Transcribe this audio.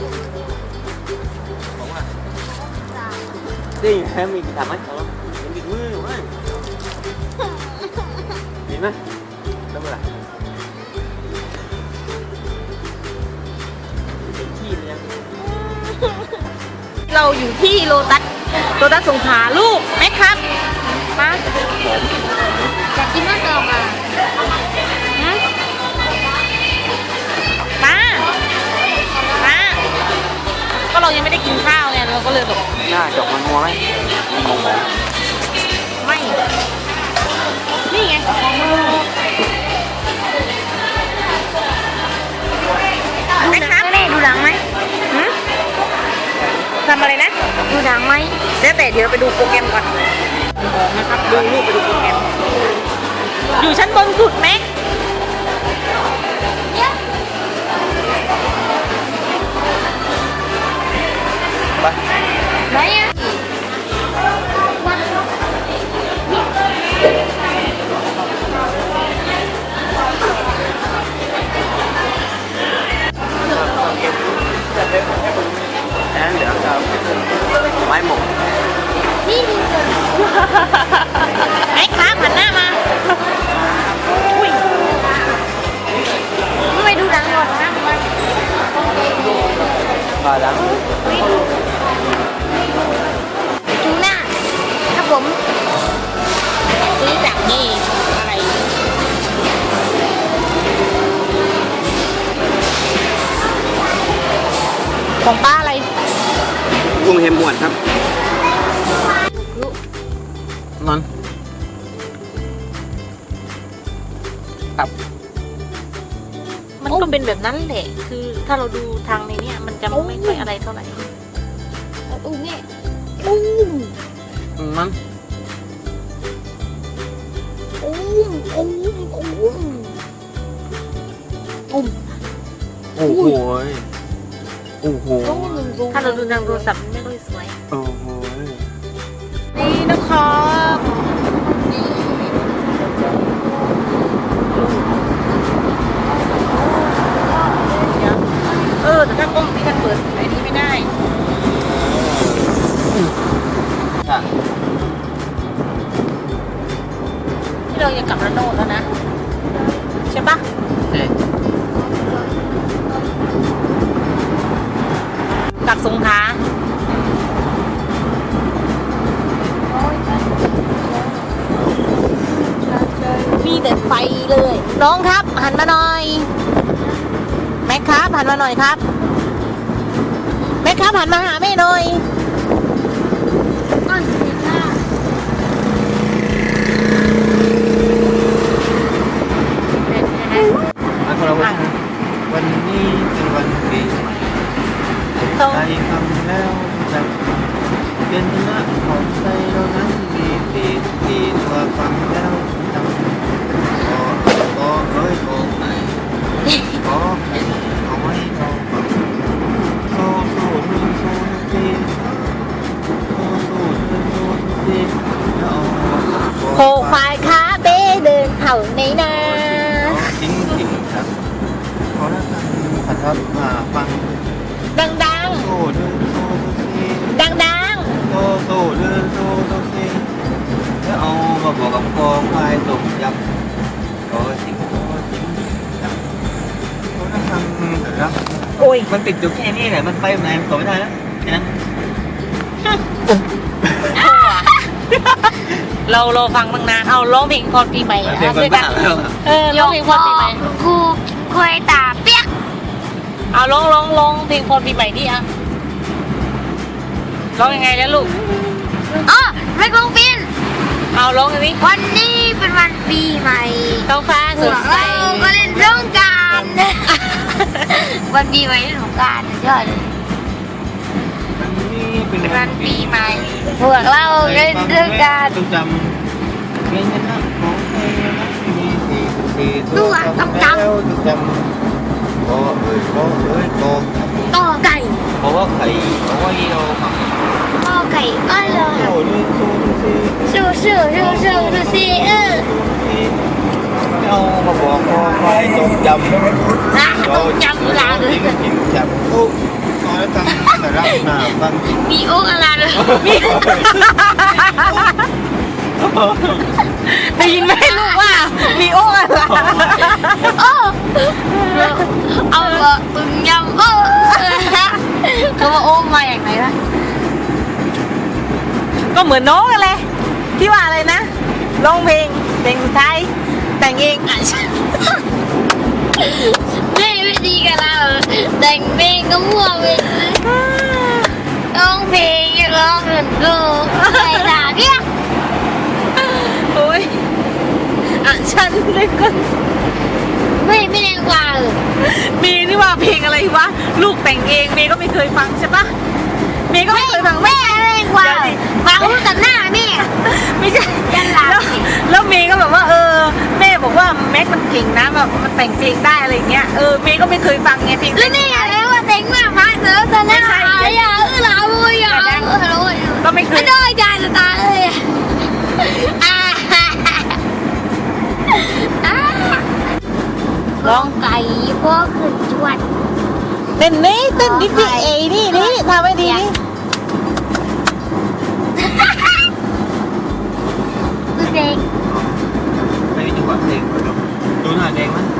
ของอะนี่แฮมมีกี่ถามไหมของเราเห็นกี่มือไหมเห็นไหมทำอะไรเราอยู่ที่โลตัสโลตัสสงขลาลูกไหมครับมาอยากกินไหม ก็เลยแบบ Nha, chọc มัน mua ấy. Mình mong mong. ไม่ นี่ไงแม็กครับแม่ดูหนังไหมหืมทำอะไรนะ ดูหนังไหมแล้วแต่เดี๋ยวเราไปดูโปรแกรมก่อนนะครับดูลูกไปดูโปรแกรม อยู่ชั้นบนสุดแม็กไหน นี่อะไร ของป้าอะไร Cung hem muộn ครับ Ngon. มันก็เป็นแบบนั้นแหละ คือถ้าเราดูทางในเนี้ยมันจะไม่ค่อยอะไรเท่าไหร่อู้แม่อู้ Ngon. อู้อู้อู้ Ồ hôi. Ồ อู้ hôi. หนึ่งดูถ้าเราดูทางโทรศัพท์มันไม่ค่อยสวย Ồ hôi. นี่นะครั เราจะกลับระโนดแล้วนะ ใช่ปะ Đây. กลับสงขลามีแต่ไฟเลย น้องครับ หันมาหน่อย แม็กครับ หันมาหน่อยครับ แม็กครับ หันมาหาแม่หน่อย ต้อง ใจคำแล้วจับเป็นนะของใจเรานั้นมีปีที่ตัวฟังแล้วจำก็ก็เอ้ยก็ไหนก็เอาไว้เราฟังโซ่โซ่หนึ่งโซ่หนึ่งทีโซ่โซ่หนึ่งโซ่หนึ่งทีแล้วเอาโคควายขาเบ้เดินเข่าในนาจริงจริงครับขอแล้วกันขัดครับมาฟังดังโซ่เดินโซ่โซ่ทีๆดังโตโตเดินโตโตสิแล้วเอามาบวกกับกองควายตกยับโตสิงโตสิงยับโตนั่งทำแต่รับๆโอ้ยมันติดอยู่แค่นี้แหละมันไปไหนมันต่อไม่ได้แล้วแค่นั้นเราเราฟังตั้งนานเอาร้องเพลงพรปีใหม่เด็กเอามันด้วยกับ้านแล้วอะเออร้องเพลงพรปีใหม่กูควยตาเปียกเอาร้องร้องร้องเพลงพรปีใหม่ดิอะ ร้องยังไงแล้วลูก อ๋อไม่กงปินเอาร้องกันดิวันนี้เป็นวันปีใหม่ท้องฟ้าพสวดกใสเราก็เล่นสงกรารวันปีใหม่เล่นสงกรารยอดเลยมันนี่เป็นเป็นวันปีใหม่พวกเราเล่นสงกรารต้องจำเงี้ยนะของใครนะมีสี่สี่ดูอะต้องจำแล้วต้องจำก็เอ้ยก็เอ้ยก็ต่อไก่เพราะว่าไข่เพราะว่าเราหมักต่อไก่ก็เลยโซ่เดินโซ่สิสู้สู้สู้สู้ดูสิเออเอามาบอกพอควายจงจำนะต้องจำเวลาด้วยกินจับตุ๊กตอนแล้วทำแต่ละหน้างมีโอ๊กอะไรเลยได้ยินไหมลูกว่ามีโอ้อะไรโอ้เอาเบอร์ตึงยำ ก็เหมือนน้องกันเลยที่ว่าอะไรนะร้องเพลงเพลงไทยแต่งเองอะไม่ไม่ดีกันเราแต่งเพลงก็มั่วไปเลยร้องเพลงยังร้องเงินกูใครด่าเนี่ยโอ้ยอะฉันเลยก็ไม่ไม่แรงกว่าเลยมีนี่ว่าเพลงอะไรวะลูกแต่งเองเมย์ก็ไม่เคยฟังใช่ปะ เมย์ก็ไม่เคยฟังแม่แรงกว่าฟังรู้แต่หน้าแม่ไม่ใช่ยันหลังแล้วแล้วเมย์ก็แบบว่าเออแม่บอกว่าแม็กมันเก่งนะแบบมันแต่งเพลงได้อะไรอย่างเงี้ยเออเมย์ก็ไม่เคยฟังไงเพลงแล้วนี่อะไรว่าแต่งมากมาเสือแต่หน้าอย่าเออเราอย่าเออเราก็ไม่เคไม่ย เต้นนี่เต้นดิดนิเอนี่นี่ทำไห้ดีนี่ดูเด็กไปดูก่าเด็กดูหน่อยเด็กมั้ย